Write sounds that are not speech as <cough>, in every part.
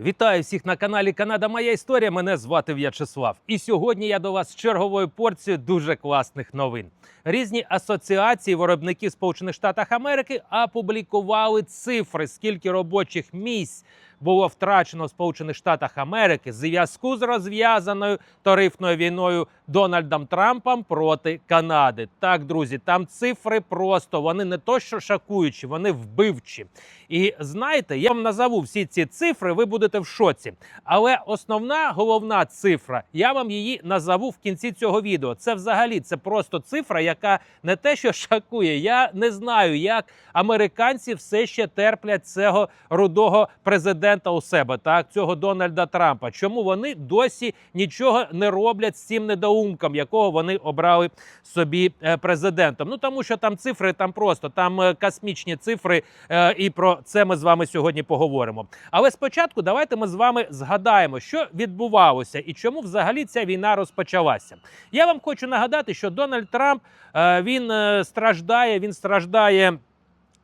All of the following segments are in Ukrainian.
Вітаю всіх на каналі Канада Моя Історія. Мене звати В'ячеслав. І сьогодні я до вас з черговою порцією дуже класних новин. Різні асоціації виробників Сполучених Штатів Америки опублікували цифри, скільки робочих місць було втрачено в Сполучених Штатах Америки зв'язку з розв'язаною тарифною війною Дональдом Трампом проти Канади. Так, друзі, там цифри просто вони не то, що шокуючі, вони вбивчі. І знаєте, я вам назову всі ці цифри, ви будете в шоці. Але основна головна цифра, я вам її назову в кінці цього відео. Це взагалі це просто цифра, яка не те, що <laughs> шокує. Я не знаю, як американці все ще терплять цього рудого президента у себе, так цього Дональда Трампа. Чому вони досі нічого не роблять з цим недоумком, якого вони обрали собі е, президентом? Ну тому що там цифри, там просто там е, космічні цифри, е, і про це ми з вами сьогодні поговоримо. Але спочатку давайте ми з вами згадаємо, що відбувалося і чому взагалі ця війна розпочалася. Я вам хочу нагадати, що Дональд Трамп він страждає, він страждає.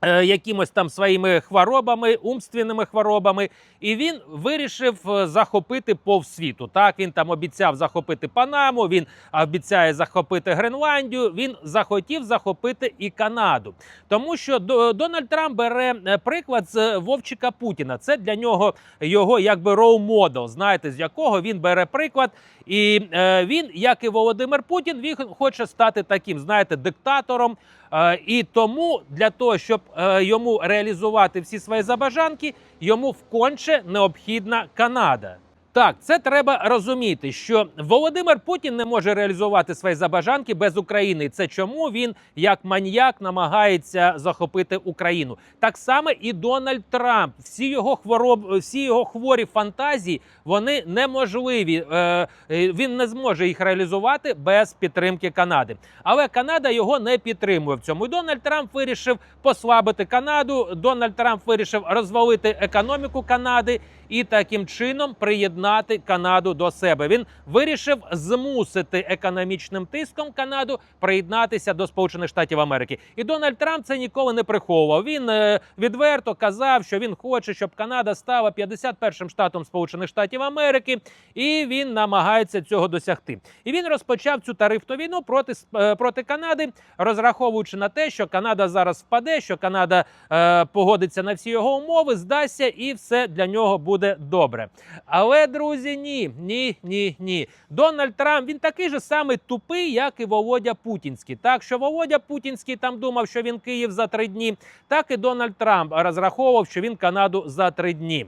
Е, Якимось там своїми хворобами, умственними хворобами, і він вирішив е, захопити повсвіту. Так він там обіцяв захопити Панаму, він обіцяє захопити Гренландію. Він захотів захопити і Канаду, тому що До- Дональд Трамп бере е, приклад з Вовчика Путіна. Це для нього його якби роу-модел, знаєте, з якого він бере приклад. І він, як і Володимир Путін, він хоче стати таким, знаєте, диктатором. Е, і тому для того, щоб е, йому реалізувати всі свої забажанки, йому вконче необхідна Канада. Так, це треба розуміти, що Володимир Путін не може реалізувати свої забажанки без України. Це чому він, як маньяк, намагається захопити Україну. Так само і Дональд Трамп. Всі його хвороб, всі його хворі фантазії вони неможливі. Е, е, він не зможе їх реалізувати без підтримки Канади. Але Канада його не підтримує в цьому. І Дональд Трамп вирішив послабити Канаду. Дональд Трамп вирішив розвалити економіку Канади і таким чином приєднати Канаду до себе. Він вирішив змусити економічним тиском Канаду приєднатися до Сполучених Штатів Америки. І Дональд Трамп це ніколи не приховував. Він е, відверто казав, що він хоче, щоб Канада стала 51-м штатом Сполучених Штатів Америки, і він намагається цього досягти. І він розпочав цю тарифну війну проти е, проти Канади, розраховуючи на те, що Канада зараз впаде, що Канада е, погодиться на всі його умови, здасться, і все для нього буде добре. Але друзі, ні, ні, ні, ні. Дональд Трамп він такий же самий тупий, як і Володя Путінський. Так що Володя Путінський там думав, що він Київ за три дні, так і Дональд Трамп розраховував, що він Канаду за три дні.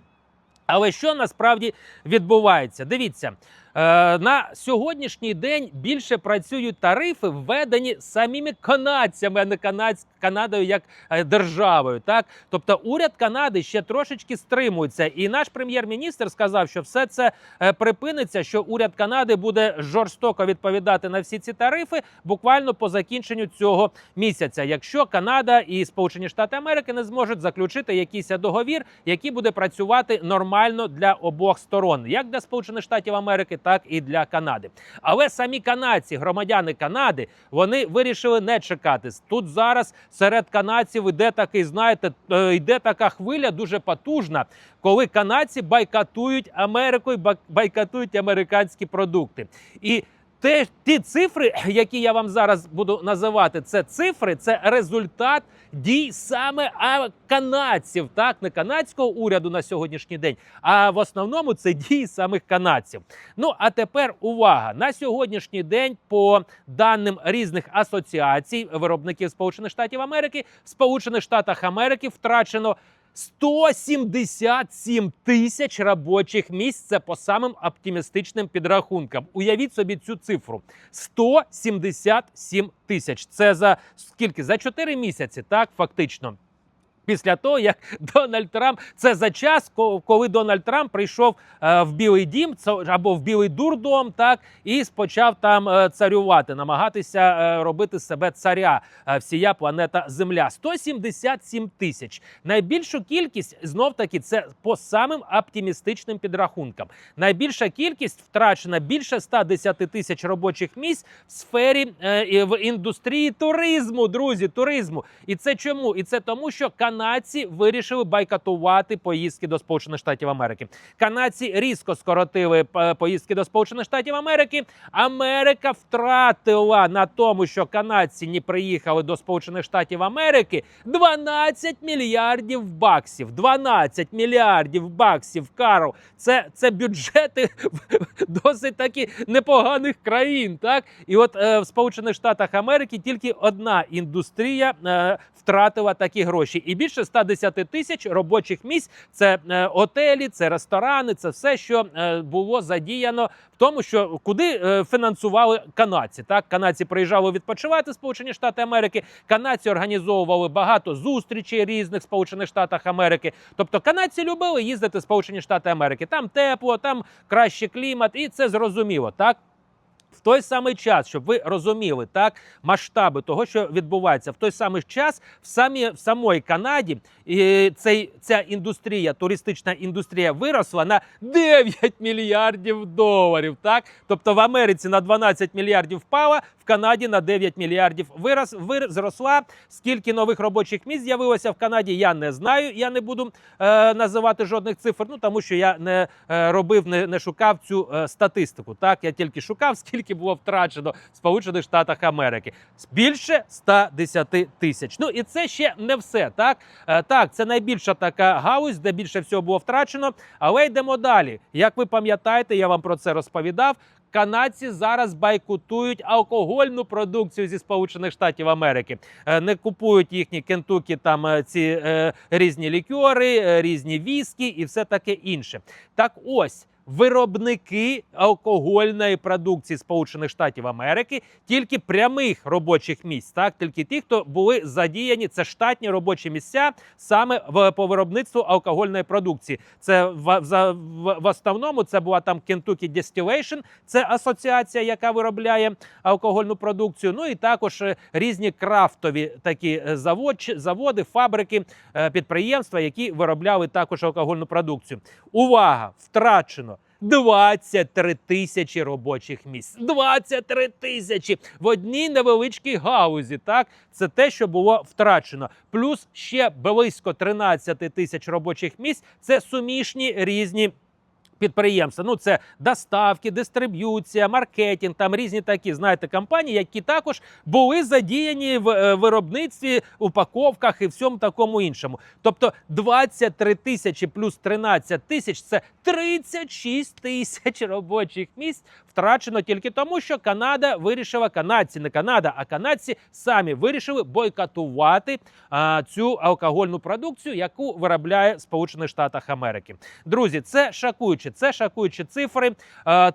Але що насправді відбувається? Дивіться. Е, на сьогоднішній день більше працюють тарифи, введені самими канадцями, а не канадсь- Канадою як е, державою. Так, тобто уряд Канади ще трошечки стримується, і наш прем'єр-міністр сказав, що все це е, припиниться, що уряд Канади буде жорстоко відповідати на всі ці тарифи буквально по закінченню цього місяця, якщо Канада і Сполучені Штати Америки не зможуть заключити якийсь договір, який буде працювати нормально для обох сторон, як для Сполучених Штатів Америки, так і для Канади. Але самі канадці, громадяни Канади, вони вирішили не чекати. Тут зараз серед канадців іде такий, знаєте, е, йде така хвиля дуже потужна, коли канадці байкатують Америку і байкатують американські продукти. І те, ті цифри, <clears throat> які я вам зараз буду називати, це цифри, це результат дій саме канадців, так не канадського уряду на сьогоднішній день, а в основному це дії самих канадців. Ну а тепер увага на сьогоднішній день, по даним різних асоціацій виробників Сполучених Штатів Америки, в Сполучених Штатах Америки втрачено 177 тисяч робочих місць. Це по самим оптимістичним підрахункам. Уявіть собі цю цифру: 177 тисяч. Це за скільки? За 4 місяці, так фактично. Після того, як Дональд Трамп це за час, коли Дональд Трамп прийшов е, в Білий Дім або в Білий дурдом, так і почав там е, царювати, намагатися е, робити себе царя всія планета Земля. 177 тисяч. Найбільшу кількість знов таки це по самим оптимістичним підрахункам. Найбільша кількість втрачена більше 110 тисяч робочих місць в сфері в індустрії туризму, друзі, туризму. І це чому? І це тому, що Канада канадці вирішили байкотувати поїздки до Сполучених Штатів Америки. Канадці різко скоротили е, поїздки до Сполучених Штатів Америки. Америка втратила на тому, що канадці не приїхали до Сполучених Штатів Америки 12 мільярдів баксів. 12 мільярдів баксів. Карл, це, це бюджети досить таки непоганих країн. Так і от е, в Сполучених Штатах Америки тільки одна індустрія е, втратила такі гроші, і більше 110 тисяч робочих місць. Це е, отелі, це ресторани, це все, що е, було задіяно в тому, що куди е, фінансували канадці. Так, канадці приїжджали відпочивати Сполучені Штати Америки. Канадці організовували багато зустрічей різних Сполучених Штатах Америки. Тобто канадці любили їздити в Сполучені Штати Америки. Там тепло, там кращий клімат, і це зрозуміло. Так. В той самий час, щоб ви розуміли так масштаби того, що відбувається, в той самий час в самі в самої Канаді і цей ця індустрія, туристична індустрія, виросла на 9 мільярдів доларів. Так, тобто в Америці на 12 мільярдів впала, в Канаді на 9 мільярдів вирос, вир, зросла. Скільки нових робочих місць з'явилося в Канаді? Я не знаю. Я не буду е, називати жодних цифр. Ну тому що я не е, робив, не, не шукав цю е, статистику. Так, я тільки шукав, скільки було втрачено в Сполучених Штатах Америки. Більше 110 тисяч. Ну і це ще не все. Так, е, так, це найбільша така гаузь, де більше всього було втрачено. Але йдемо далі. Як ви пам'ятаєте, я вам про це розповідав. Канадці зараз байкутують алкогольну продукцію зі Сполучених Штатів Америки. Е, Не купують їхні кентукі, там е, ці е, різні лікьори, різні віскі і все таке інше. Так ось. Виробники алкогольної продукції Сполучених Штатів Америки тільки прямих робочих місць, так тільки ті, хто були задіяні, це штатні робочі місця саме в по виробництву алкогольної продукції. Це в, в, в, в основному це була там Kentucky Distillation, це асоціація, яка виробляє алкогольну продукцію. Ну і також е, різні крафтові такі е, завод, заводи, фабрики, е, підприємства, які виробляли також алкогольну продукцію. Увага! Втрачено. 23 тисячі робочих місць. 23 тисячі в одній невеличкій гаузі. Так, це те, що було втрачено. Плюс ще близько 13 тисяч робочих місць. Це сумішні різні. Підприємства, ну це доставки, дистриб'юція, маркетинг, там різні такі, знаєте, компанії, які також були задіяні в е, виробництві, упаковках і всьому такому іншому. Тобто 23 тисячі плюс 13 тисяч це 36 тисяч робочих місць втрачено тільки тому, що Канада вирішила, канадці, не Канада, а канадці самі вирішили бойкотувати а, цю алкогольну продукцію, яку виробляє Сполучених Штатах Америки. Друзі, це шокуюче, це шокуючі цифри.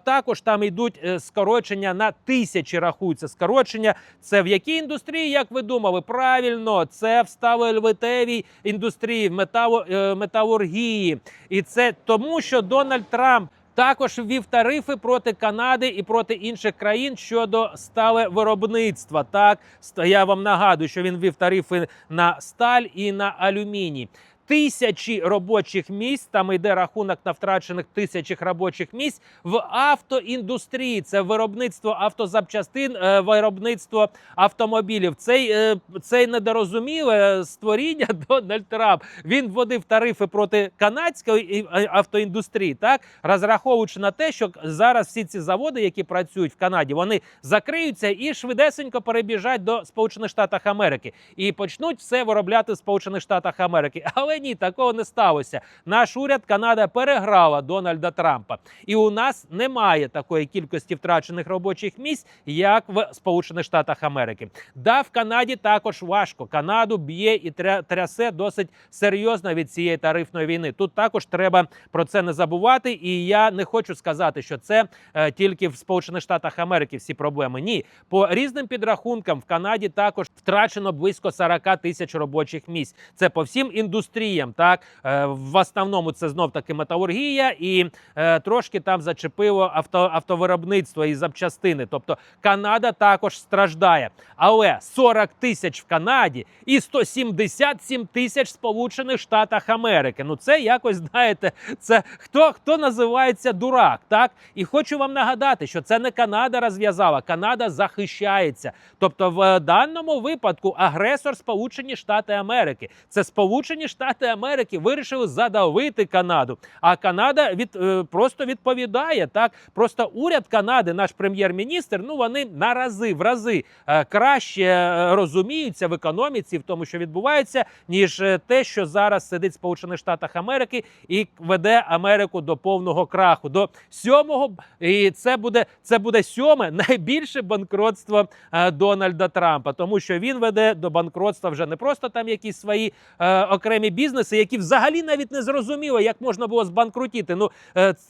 Також там йдуть е, скорочення на тисячі рахуються. Скорочення це в якій індустрії, як ви думали? Правильно, це в сталелевитевій індустрії, в е, металургії. І це тому, що Дональд Трамп. Також ввів тарифи проти Канади і проти інших країн щодо стале виробництва. Так я вам нагадую, що він ввів тарифи на сталь і на алюміній. Тисячі робочих місць, там йде рахунок на втрачених тисячах робочих місць в автоіндустрії. Це виробництво автозапчастин, е, виробництво автомобілів. Цей, е, цей недорозуміле створіння <laughs> Дональд Трамп. Він вводив тарифи проти канадської е, автоіндустрії, так розраховуючи на те, що зараз всі ці заводи, які працюють в Канаді, вони закриються і швидесенько перебіжать до Сполучених Штатів Америки і почнуть все виробляти в Сполучених Штатах Америки. Але ні, такого не сталося. Наш уряд Канада переграла Дональда Трампа, і у нас немає такої кількості втрачених робочих місць, як в Сполучених Штатах Америки. Да, в Канаді також важко. Канаду б'є і тря- трясе досить серйозно від цієї тарифної війни. Тут також треба про це не забувати. І я не хочу сказати, що це е, тільки в Сполучених Штатах Америки всі проблеми. Ні, по різним підрахункам в Канаді також втрачено близько 40 тисяч робочих місць. Це по всім індустріям. Індустріям. Так Е, в основному це знов таки металургія, і е, трошки там зачепило авто, автовиробництво і запчастини. Тобто Канада також страждає. Але 40 тисяч в Канаді і 177 тисяч в Сполучених Штатах Америки. Ну це якось знаєте, це хто хто називається дурак, так і хочу вам нагадати, що це не Канада розв'язала, Канада захищається. Тобто, в даному випадку агресор Сполучені Штати Америки. Це Сполучені Штати Америки вирішили задавити Канаду. А Канада від е, просто відповідає так. Просто уряд Канади, наш прем'єр-міністр, ну вони на рази в рази е, краще е, розуміються в економіці, в тому, що відбувається, ніж те, що зараз сидить в Сполучених Штатах Америки і веде Америку до повного краху. До сьомого і це буде це буде сьоме найбільше банкротство Дональда Трампа, тому що він веде до банкротства вже не просто там якісь свої е, окремі бізнеси, які взагалі навіть не зрозуміло, як можна було збанкрутіти. Ну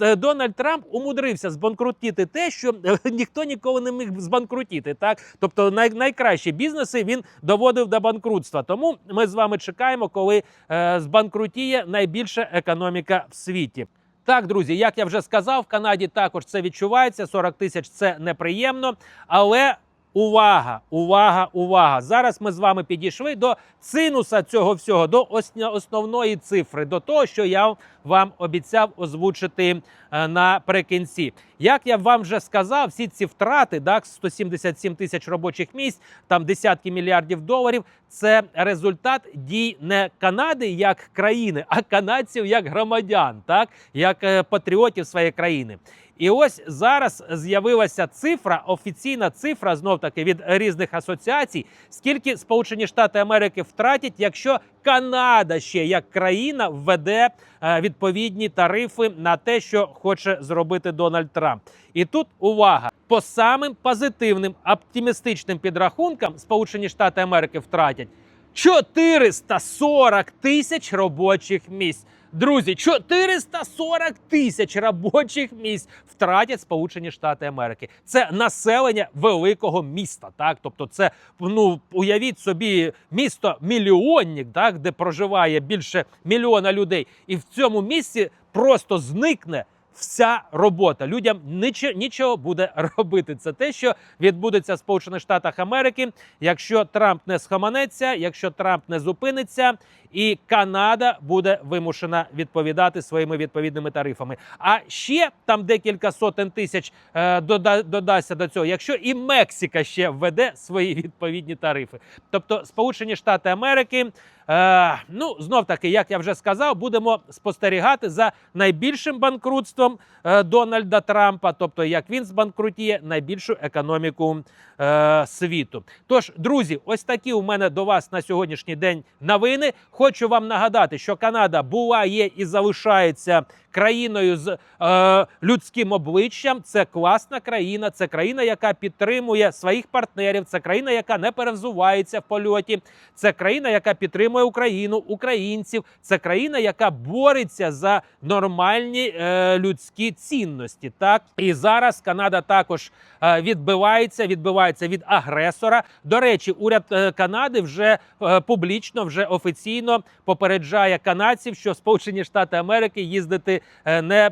е, Дональд Трамп умудрився збанкрутіти те, що е, <laughs> ніхто ніколи не міг збанкрутіти. Так, тобто най, найкращі бізнеси він доводив до банкрутства. Тому ми з вами чекаємо, коли е, збанкрутіє найбільша економіка в світі. Так, друзі, як я вже сказав, в Канаді також це відчувається. 40 тисяч це неприємно, але. Увага, увага, увага! Зараз ми з вами підійшли до цинуса цього всього, до основної цифри, до того, що я вам обіцяв озвучити е, наприкінці. Як я вам вже сказав, всі ці втрати, так, 177 тисяч робочих місць, там десятки мільярдів доларів. Це результат дій не Канади як країни, а канадців як громадян, так як е, патріотів своєї країни. І ось зараз з'явилася цифра, офіційна цифра, знов таки від різних асоціацій, скільки Сполучені Штати Америки втратять, якщо Канада ще як країна введе е, відповідні тарифи на те, що хоче зробити Дональд Трамп. І тут увага по самим позитивним оптимістичним підрахункам, Сполучені Штати Америки втратять 440 тисяч робочих місць. Друзі, 440 тисяч робочих місць втратять Сполучені Штати Америки. Це населення великого міста. Так, тобто, це ну уявіть собі місто мільйонник, так де проживає більше мільйона людей, і в цьому місці просто зникне. Вся робота людям нічого, нічого буде <laughs> робити. Це те, що відбудеться в Сполучених Штатах Америки, якщо Трамп не схаманеться, якщо Трамп не зупиниться, і Канада буде вимушена відповідати своїми відповідними тарифами. А ще там декілька сотень тисяч е, дода, додасться до цього, якщо і Мексика ще введе свої відповідні тарифи. Тобто Сполучені Штати Америки. Е, ну, знов таки, як я вже сказав, будемо спостерігати за найбільшим банкрутством е, Дональда Трампа, тобто як він збанкрутіє найбільшу економіку е, світу. Тож, друзі, ось такі у мене до вас на сьогоднішній день новини. Хочу вам нагадати, що Канада була, є і залишається країною з е, людським обличчям. Це класна країна, це країна, яка підтримує своїх партнерів, це країна, яка не перевзувається в польоті, це країна, яка підтримує Україну, українців. Це країна, яка бореться за нормальні е, людські цінності. Так і зараз Канада також е, відбивається, відбивається від агресора. До речі, уряд е, Канади вже е, публічно, вже офіційно попереджає канадців, що Сполучені Штати Америки їздити е, не,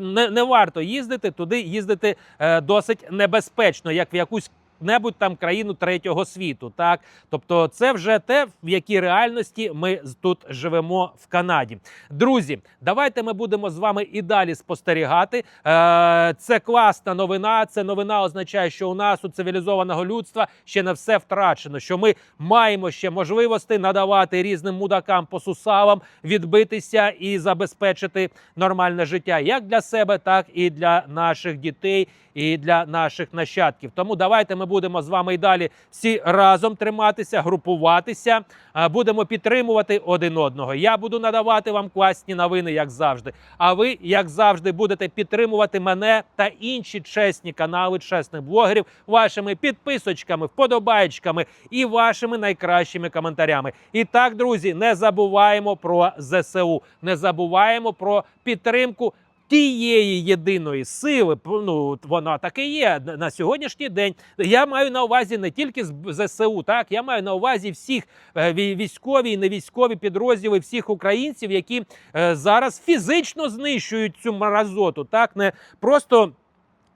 не, не варто їздити туди, їздити е, досить небезпечно, як в якусь. Небудь там країну третього світу, так тобто, це вже те, в якій реальності ми тут живемо в Канаді. Друзі, давайте ми будемо з вами і далі спостерігати. Е, це класна новина. Це новина означає, що у нас у цивілізованого людства ще не все втрачено. Що ми маємо ще можливості надавати різним мудакам по сусалам, відбитися і забезпечити нормальне життя як для себе, так і для наших дітей, і для наших нащадків. Тому давайте ми будемо з вами і далі всі разом триматися, групуватися, будемо підтримувати один одного. Я буду надавати вам класні новини, як завжди. А ви, як завжди, будете підтримувати мене та інші чесні канали чесних блогерів вашими підписочками, вподобайчиками і вашими найкращими коментарями. І так, друзі, не забуваємо про ЗСУ, не забуваємо про підтримку тієї єдиної сили, ну вона так і є на- сьогоднішній день. Я маю на увазі не тільки ЗСУ, так я маю на увазі всіх е, вій- військові і невійськові підрозділи, всіх українців, які е, зараз фізично знищують цю маразоту, так не просто.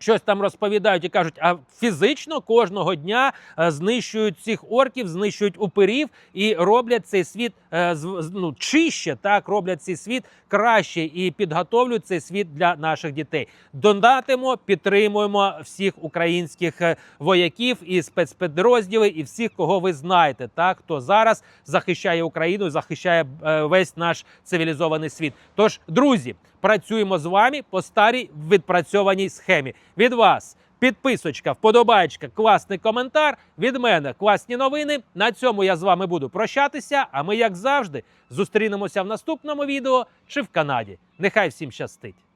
Щось там розповідають і кажуть, а фізично кожного дня е, знищують цих орків, знищують упирів і роблять цей світ е, ну, чище, так роблять цей світ краще і підготовлюють цей світ для наших дітей. Донатимо, підтримуємо всіх українських е, вояків і спецпідрозділи, і всіх, кого ви знаєте, так хто зараз захищає Україну, захищає весь наш цивілізований світ. Тож, друзі, працюємо з вами по старій відпрацьованій схемі. Від вас підписочка, вподобайка, класний коментар. Від мене класні новини. На цьому я з вами буду прощатися. А ми, як завжди, зустрінемося в наступному відео чи в Канаді. Нехай всім щастить!